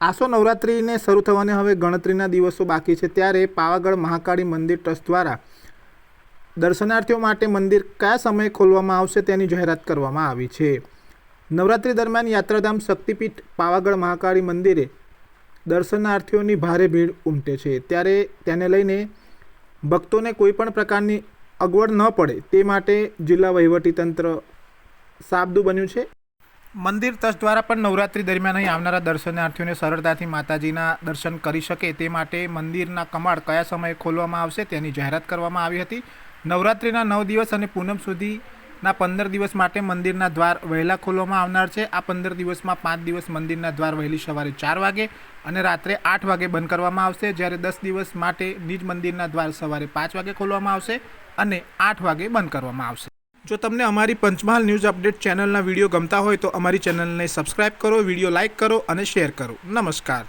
આસો નવરાત્રિને શરૂ થવાને હવે ગણતરીના દિવસો બાકી છે ત્યારે પાવાગઢ મહાકાળી મંદિર ટ્રસ્ટ દ્વારા દર્શનાર્થીઓ માટે મંદિર કયા સમયે ખોલવામાં આવશે તેની જાહેરાત કરવામાં આવી છે. નવરાત્રિ દરમિયાન યાત્રાધામ શક્તિપીઠ પાવાગઢ મહાકાળી મંદિરે દર્શનાર્થીઓની ભારે ભીડ ઉમટે છે. ત્યારે તેને લઈને ભક્તોને કોઈપણ પ્રકારની અગવડ ન પડે તે માટે જિલ્લા વહીવટીતંત્ર સાબદું બન્યું છે. મંદિર ટ્રસ્ટ દ્વારા પણ નવરાત્રી દરમિયાન અહીં આવનારા દર્શનાર્થીઓને સરળતાથી માતાજીના દર્શન કરી શકે તે માટે મંદિરના કમાડ કયા સમયે ખોલવામાં આવશે તેની જાહેરાત કરવામાં આવી હતી. નવરાત્રિના નવ દિવસ અને પૂનમ સુધીના પંદર દિવસ માટે મંદિરના દ્વાર વહેલા ખોલવામાં આવનાર છે. આ પંદર દિવસમાં પાંચ દિવસ મંદિરના દ્વાર વહેલી સવારે ચાર વાગે અને રાત્રે આઠ વાગે બંધ કરવામાં આવશે. જ્યારે દસ દિવસ માટે નિજ મંદિરના દ્વાર સવારે પાંચ વાગે ખોલવામાં આવશે અને આઠ વાગે બંધ કરવામાં આવશે. જો તમને અમારી પંચમહાલ ન્યૂઝ અપડેટ ચેનલના વીડિયો ગમતા હોય તો અમારી ચેનલને સબસ્ક્રાઇબ કરો, વીડિયો લાઇક કરો અને શેર કરો. નમસ્કાર.